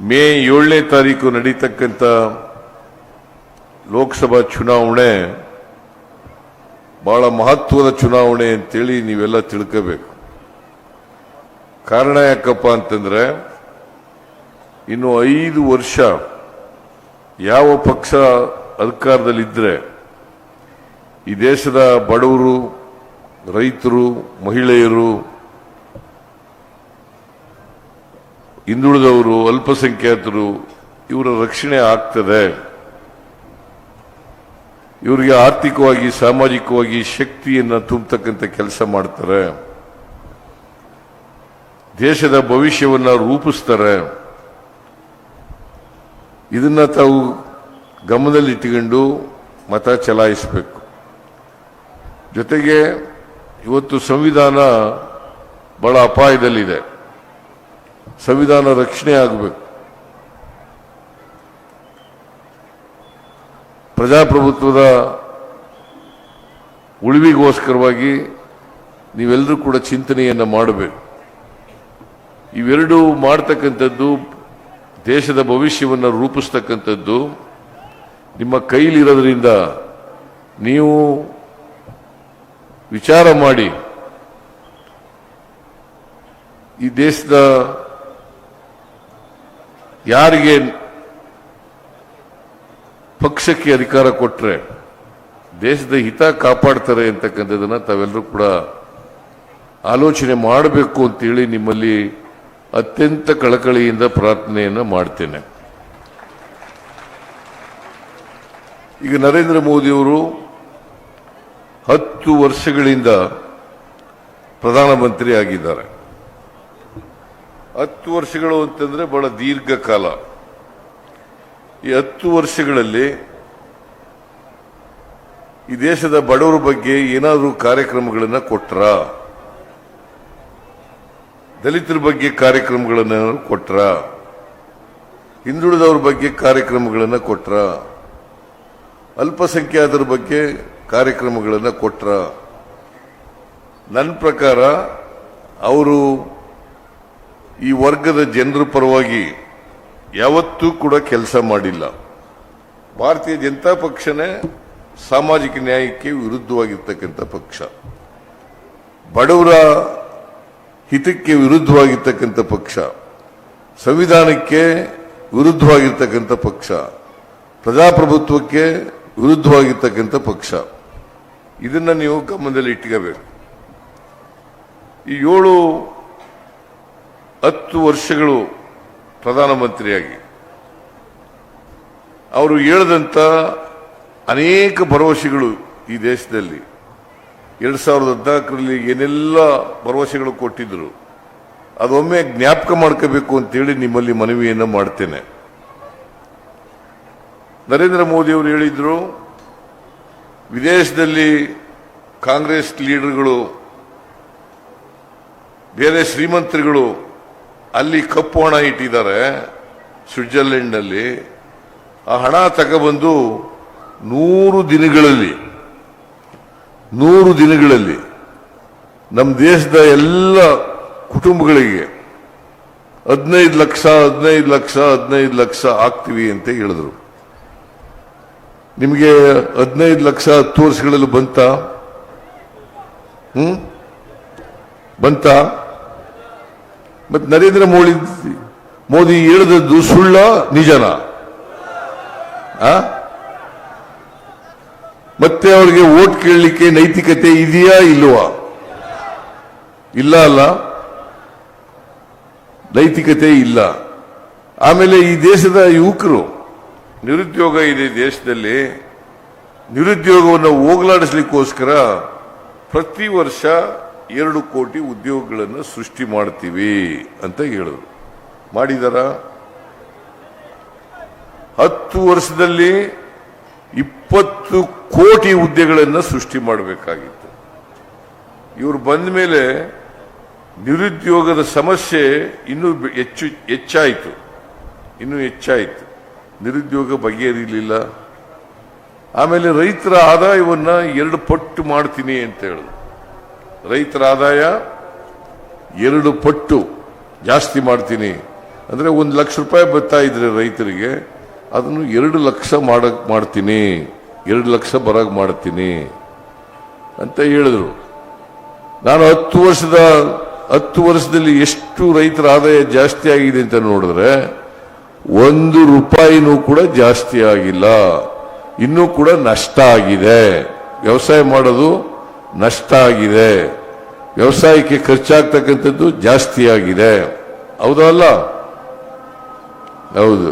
ಮೇ ಏಳನೇ ತಾರೀಕು ನಡೀತಕ್ಕಂಥ ಲೋಕಸಭಾ ಚುನಾವಣೆ ಬಹಳ ಮಹತ್ವದ ಚುನಾವಣೆ ಅಂತೇಳಿ ನೀವೆಲ್ಲ ತಿಳ್ಕೋಬೇಕು. ಕಾರಣ ಯಾಕಪ್ಪ ಅಂತಂದ್ರೆ, ಇನ್ನು ಐದು ವರ್ಷ ಯಾವ ಪಕ್ಷ ಅಧಿಕಾರದಲ್ಲಿದ್ದರೆ ಈ ದೇಶದ ಬಡವರು, ರೈತರು, ಮಹಿಳೆಯರು ಹಿಂದುಳಿದವರು ಅಲ್ಪಸಂಖ್ಯಾತರು, ಇವರ ರಕ್ಷಣೆ ಆಗ್ತದೆ. ಇವರಿಗೆ ಆರ್ಥಿಕವಾಗಿ, ಸಾಮಾಜಿಕವಾಗಿ ಶಕ್ತಿಯನ್ನು ತುಂಬತಕ್ಕಂಥ ಕೆಲಸ ಮಾಡ್ತಾರೆ. ದೇಶದ ಭವಿಷ್ಯವನ್ನ ರೂಪಿಸ್ತಾರೆ. ಇದನ್ನ ತಾವು ಗಮನದಲ್ಲಿಟ್ಟುಕೊಂಡು ಮತ ಚಲಾಯಿಸಬೇಕು. ಜೊತೆಗೆ ಇವತ್ತು ಸಂವಿಧಾನ ಬಹಳ ಅಪಾಯದಲ್ಲಿದೆ. ಸಂವಿಧಾನ ರಕ್ಷಣೆ ಆಗಬೇಕು. ಪ್ರಜಾಪ್ರಭುತ್ವದ ಉಳಿವಿಗೋಸ್ಕರವಾಗಿ ನೀವೆಲ್ಲರೂ ಕೂಡ ಚಿಂತನೆಯನ್ನು ಮಾಡಬೇಕು. ಇವೆರಡೂ ಮಾಡ್ತಕ್ಕಂಥದ್ದು ದೇಶದ ಭವಿಷ್ಯವನ್ನು ರೂಪಿಸ್ತಕ್ಕಂಥದ್ದು ನಿಮ್ಮ ಕೈಲಿರೋದ್ರಿಂದ ನೀವು ವಿಚಾರ ಮಾಡಿ ಈ ದೇಶದ ಯಾರಿಗೆ ಪಕ್ಷಕ್ಕೆ ಅಧಿಕಾರ ಕೊಟ್ಟರೆ ದೇಶದ ಹಿತ ಕಾಪಾಡ್ತಾರೆ ಅಂತಕ್ಕಂಥದ್ದನ್ನು ತಾವೆಲ್ಲರೂ ಕೂಡ ಆಲೋಚನೆ ಮಾಡಬೇಕು ಅಂತೇಳಿ ನಿಮ್ಮಲ್ಲಿ ಅತ್ಯಂತ ಕಳಕಳಿಯಿಂದ ಪ್ರಾರ್ಥನೆಯನ್ನು ಮಾಡ್ತೇನೆ. ಈಗ ನರೇಂದ್ರ ಮೋದಿಯವರು ಹತ್ತು ವರ್ಷಗಳಿಂದ ಪ್ರಧಾನಮಂತ್ರಿ ಆಗಿದ್ದಾರೆ. ಹತ್ತು ವರ್ಷಗಳು ಅಂತಂದ್ರೆ ಬಹಳ ದೀರ್ಘಕಾಲ. ಈ ಹತ್ತು ವರ್ಷಗಳಲ್ಲಿ ಈ ದೇಶದ ಬಡವರ ಬಗ್ಗೆ ಏನಾದರೂ ಕಾರ್ಯಕ್ರಮಗಳನ್ನು ಕೊಟ್ರ? ದಲಿತರ ಬಗ್ಗೆ ಕಾರ್ಯಕ್ರಮಗಳನ್ನು ಕೊಟ್ರ? ಹಿಂದುಳಿದವ್ರ ಬಗ್ಗೆ ಕಾರ್ಯಕ್ರಮಗಳನ್ನು ಕೊಟ್ರ? ಅಲ್ಪಸಂಖ್ಯಾತರ ಬಗ್ಗೆ ಕಾರ್ಯಕ್ರಮಗಳನ್ನು ಕೊಟ್ರ? ನನ್ನ ಪ್ರಕಾರ ಅವರು ಈ ವರ್ಗದ ಜನರ ಪರವಾಗಿ ಯಾವತ್ತೂ ಕೂಡ ಕೆಲಸ ಮಾಡಿಲ್ಲ. ಭಾರತೀಯ ಜನತಾ ಪಕ್ಷನೇ ಸಾಮಾಜಿಕ ನ್ಯಾಯಕ್ಕೆ ವಿರುದ್ಧವಾಗಿರ್ತಕ್ಕಂಥ ಪಕ್ಷ. ಬಡವರ ಹಿತಕ್ಕೆ ವಿರುದ್ಧವಾಗಿರ್ತಕ್ಕಂಥ ಪಕ್ಷ. ಸಂವಿಧಾನಕ್ಕೆ ವಿರುದ್ಧವಾಗಿರ್ತಕ್ಕಂಥ ಪಕ್ಷ. ಪ್ರಜಾಪ್ರಭುತ್ವಕ್ಕೆ ವಿರುದ್ಧವಾಗಿರ್ತಕ್ಕಂಥ ಪಕ್ಷ. ಇದನ್ನ ನೀವು ಗಮನದಲ್ಲಿ ಇಟ್ಕೋಬೇಕು ಈ ಏಳು ಹತ್ತು ವರ್ಷಗಳು ಪ್ರಧಾನಮಂತ್ರಿಯಾಗಿ. ಅವರು ಹೇಳಿದಂಥ ಅನೇಕ ಭರವಸೆಗಳು ಈ ದೇಶದಲ್ಲಿ. ಎರಡ್ ಸಾವಿರದ ಹದಿನಾಲ್ಕರಲ್ಲಿ ಏನೆಲ್ಲ ಭರವಸೆಗಳು ಕೊಟ್ಟಿದ್ರು, ಅದೊಮ್ಮೆ ಜ್ಞಾಪಕ ಮಾಡ್ಕೋಬೇಕು ಅಂತೇಳಿ ನಿಮ್ಮಲ್ಲಿ ಮನವಿಯನ್ನು ಮಾಡ್ತೇನೆ. ನರೇಂದ್ರ ಮೋದಿ ಅವರು ಹೇಳಿದ್ರು, ವಿದೇಶದಲ್ಲಿ ಕಾಂಗ್ರೆಸ್ ಲೀಡರ್ಗಳು, ಬೇರೆ ಶ್ರೀಮಂತರುಗಳು ಅಲ್ಲಿ ಕಪ್ಪು ಹಣ ಇಟ್ಟಿದ್ದಾರೆ ಸ್ವಿಟ್ಜರ್ಲೆಂಡ್ನಲ್ಲಿ. ಆ ಹಣ ತಗೊಬಂದು ನೂರು ದಿನಗಳಲ್ಲಿ ನೂರು ದಿನಗಳಲ್ಲಿ ನಮ್ಮ ದೇಶದ ಎಲ್ಲ ಕುಟುಂಬಗಳಿಗೆ ಹದಿನೈದು ಲಕ್ಷ ಹದಿನೈದು ಲಕ್ಷ ಹದಿನೈದು ಲಕ್ಷ ಆಗ್ತೀವಿ ಅಂತ ಹೇಳಿದ್ರು. ನಿಮಗೆ ಹದಿನೈದು ಲಕ್ಷ ಹತ್ತು ವರ್ಷಗಳಲ್ಲಿ ಬಂತ? ಹ್ಮ್? ಬಂತ? ಮತ್ತೆ ನರೇಂದ್ರ ಮೋದಿ ಮೋದಿ ಹೇಳಿದದ್ದು ಸುಳ್ಳ, ನಿಜನ? ಮತ್ತೆ ಅವರಿಗೆ ವೋಟ್ ಕೇಳಲಿಕ್ಕೆ ನೈತಿಕತೆ ಇದೆಯಾ ಇಲ್ಲವಾ ಇಲ್ಲ ಅಲ್ಲ. ನೈತಿಕತೆ ಇಲ್ಲ. ಆಮೇಲೆ ಈ ದೇಶದ ಯುವಕರು, ನಿರುದ್ಯೋಗ ಇದೆ ದೇಶದಲ್ಲಿ, ನಿರುದ್ಯೋಗವನ್ನು ಹೋಗಲಾಡಿಸ್ಲಿಕ್ಕೋಸ್ಕರ ಪ್ರತಿ ವರ್ಷ ಎರಡು ಕೋಟಿ ಉದ್ಯೋಗಗಳನ್ನು ಸೃಷ್ಟಿ ಮಾಡ್ತೀವಿ ಅಂತ ಹೇಳಿದ್ರು. ಮಾಡಿದಾರ? ಹತ್ತು ವರ್ಷದಲ್ಲಿ ಇಪ್ಪತ್ತು ಕೋಟಿ ಹುದ್ದೆಗಳನ್ನು ಸೃಷ್ಟಿ ಮಾಡಬೇಕಾಗಿತ್ತು. ಇವರು ಬಂದ ಮೇಲೆ ನಿರುದ್ಯೋಗದ ಸಮಸ್ಯೆ ಇನ್ನೂ ಹೆಚ್ಚು, ಹೆಚ್ಚಾಯಿತು. ಇನ್ನೂ ಹೆಚ್ಚಾಯಿತು. ನಿರುದ್ಯೋಗ ಬಗೆಹರಿಲಿಲ್ಲ. ಆಮೇಲೆ ರೈತರ ಆದಾಯವನ್ನು ಎರಡು ಪಟ್ಟು ಮಾಡ್ತೀನಿ ಅಂತ ಹೇಳಿದ್ರು. ರೈತರ ಆದಾಯ ಎರಡು ಪಟ್ಟು ಜಾಸ್ತಿ ಮಾಡ್ತೀನಿ. ಅಂದರೆ ಒಂದು ಲಕ್ಷ ರೂಪಾಯಿ ಬರ್ತಾ ಇದ್ರೆ ರೈತರಿಗೆ ಅದನ್ನು ಎರಡು ಲಕ್ಷ ಮಾಡಕ್ ಮಾಡ್ತೀನಿ. ಎರಡು ಲಕ್ಷ ಬರಾಗ ಮಾಡ್ತೀನಿ ಅಂತ ಹೇಳಿದ್ರು. ನಾನು ಹತ್ತು ವರ್ಷದ, ಹತ್ತು ವರ್ಷದಲ್ಲಿ ಎಷ್ಟು ರೈತರ ಆದಾಯ ಜಾಸ್ತಿ ಆಗಿದೆ ಅಂತ ನೋಡಿದ್ರೆ ಒಂದು ರೂಪಾಯಿನೂ ಕೂಡ ಜಾಸ್ತಿ ಆಗಿಲ್ಲ. ಇನ್ನೂ ಕೂಡ ನಷ್ಟ ಆಗಿದೆ. ವ್ಯವಸಾಯ ಮಾಡೋದು ನಷ್ಟ ಆಗಿದೆ ವ್ಯವಸಾಯಕ್ಕೆ ಖರ್ಚಾಗ್ತಕ್ಕಂಥದ್ದು ಜಾಸ್ತಿ ಆಗಿದೆ ಹೌದಲ್ಲ ಹೌದು.